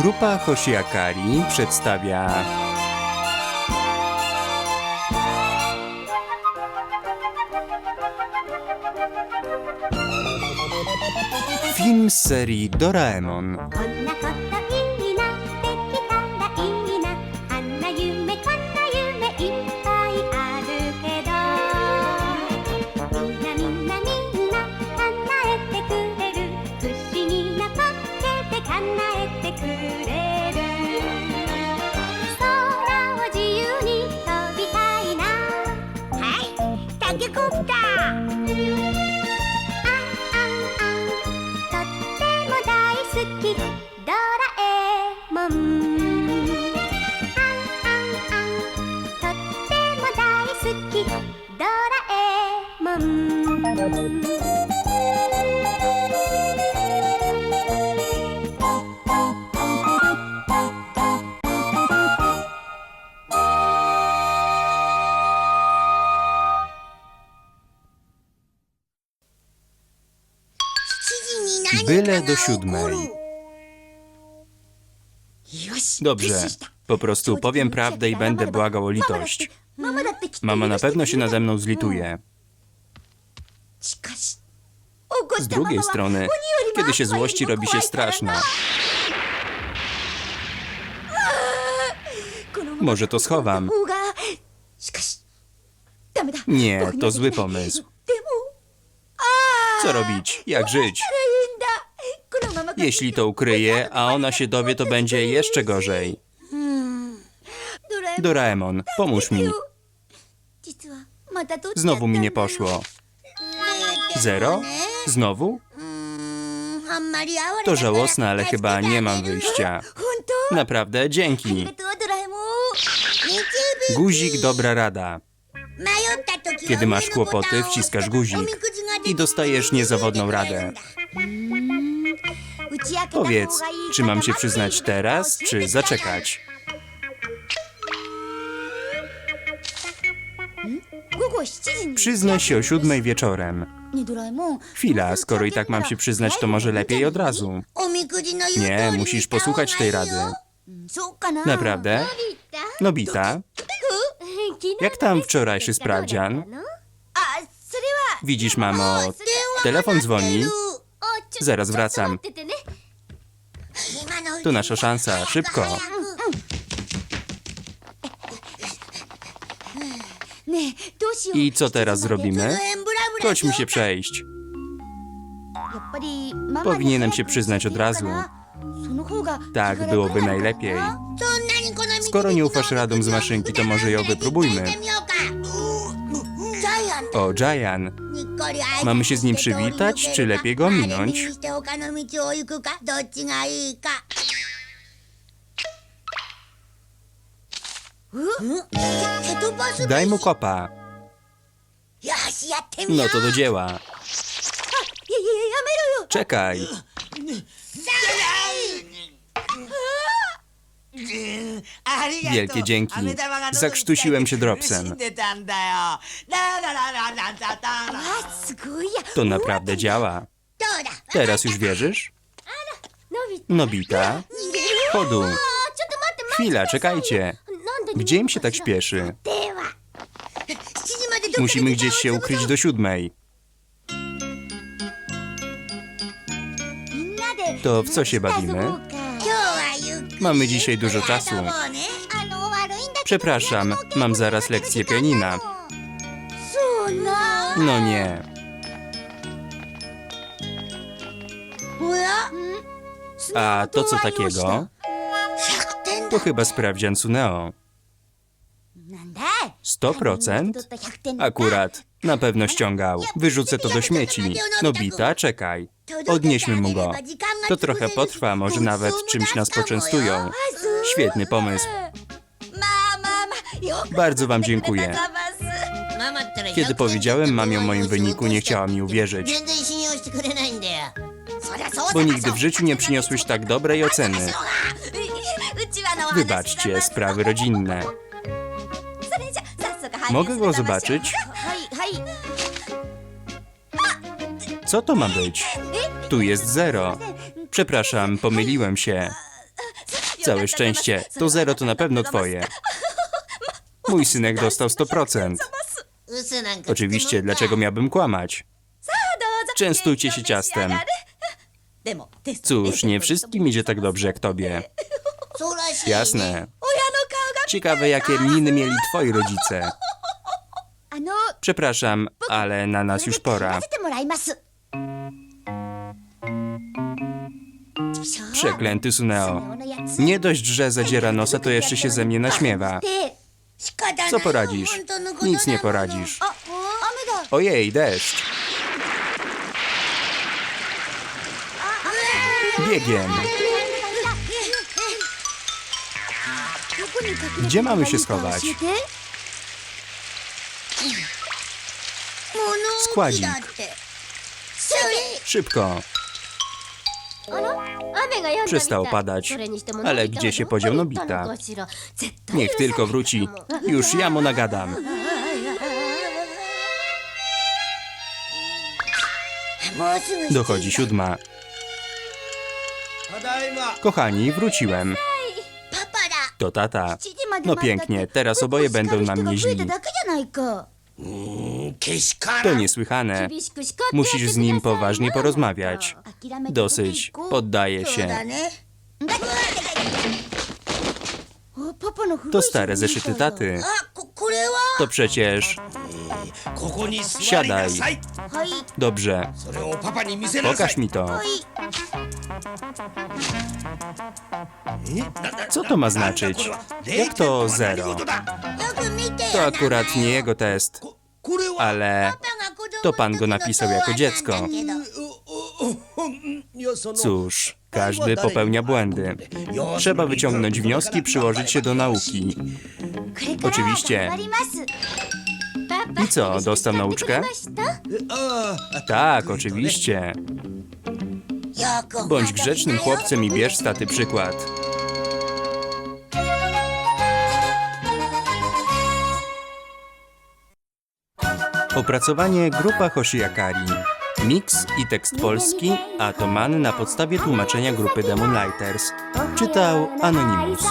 Grupa Hoshiakari przedstawia film z serii Doraemon. こん Byle do siódmej. Dobrze, po prostu powiem prawdę i będę błagał o litość. Mama na pewno się nade mną zlituje. Z drugiej strony, kiedy się złości, robi się straszna. Może to schowam. Nie, to zły pomysł. Co robić? Jak żyć? Jeśli to ukryję, a ona się dowie, to będzie jeszcze gorzej. Doraemon, pomóż mi. Znowu mi nie poszło. Zero? Znowu? To żałosne, ale chyba nie mam wyjścia. Naprawdę, dzięki. Guzik, dobra rada. Kiedy masz kłopoty, wciskasz guzik i dostajesz niezawodną radę. Powiedz, czy mam się przyznać teraz, czy zaczekać? Przyznaj się o siódmej wieczorem. Chwila, skoro i tak mam się przyznać, to może lepiej od razu. Nie, musisz posłuchać tej rady. Naprawdę? Nobita, jak tam wczorajszy sprawdzian? Widzisz, mamo, telefon dzwoni. Zaraz wracam. To nasza szansa, szybko. I co teraz zrobimy? Chodźmy się przejść. Powinienem się przyznać od razu. Tak byłoby najlepiej. Skoro nie ufasz radom z maszynki, to może ją wypróbujmy. O, Giant. Mamy się z nim przywitać, czy lepiej go minąć? Daj mu kopa. No to do dzieła. Czekaj. Wielkie dzięki. Zakrztusiłem się dropsem. To naprawdę działa. Teraz już wierzysz? Nobita? Chodu. Chwila, czekajcie. Gdzie im się tak śpieszy? Musimy gdzieś się ukryć do siódmej. To w co się bawimy? Mamy dzisiaj dużo czasu. Przepraszam, mam zaraz lekcję pianina. No nie. A to co takiego? To chyba sprawdzian Suneo. 100%? Akurat. Na pewno ściągał. Wyrzucę to do śmieci. Nobita, czekaj. Odnieśmy mu go. To trochę potrwa, może nawet czymś nas poczęstują. Świetny pomysł. Bardzo wam dziękuję. Kiedy powiedziałem mamie o moim wyniku, nie chciała mi uwierzyć, bo nigdy w życiu nie przyniosłeś tak dobrej oceny. Wybaczcie, sprawy rodzinne. Mogę go zobaczyć? Co to ma być? Tu jest zero. Przepraszam, pomyliłem się. Całe szczęście, to zero to na pewno twoje. Mój synek dostał 100%. Oczywiście, dlaczego miałbym kłamać? Częstujcie się ciastem. Cóż, nie wszystkim idzie tak dobrze jak tobie. Jasne. Ciekawe, jakie miny mieli twoi rodzice. Przepraszam, ale na nas już pora. Przeklęty Suneo. Nie dość, że zadziera nosa, to jeszcze się ze mnie naśmiewa. Co poradzisz? Nic nie poradzisz. Ojej, deszcz. Biegiem. Gdzie mamy się schować? Składzik. Szybko. Przestał padać. Ale gdzie się podział Nobita? Niech tylko wróci. Już ja mu nagadam. Dochodzi siódma. Kochani, wróciłem. To tata. No pięknie, teraz oboje będą na mnie źli. To niesłychane. Musisz z nim poważnie porozmawiać. Dosyć, poddaję się. To stare zeszyty taty. To przecież... Siadaj. Dobrze, pokaż mi to. Co to ma znaczyć? Jak to zero? To akurat nie jego test, ale to pan go napisał jako dziecko. Cóż, każdy popełnia błędy. Trzeba wyciągnąć wnioski przyłożyć się do nauki. Oczywiście. I co, dostał nauczkę? Tak, oczywiście. Bądź grzecznym chłopcem i bierz z taty przykład. Opracowanie Grupa Hoshiakari. Miks i tekst polski, a to man na podstawie tłumaczenia grupy Demon Lighters. Czytał Anonymous.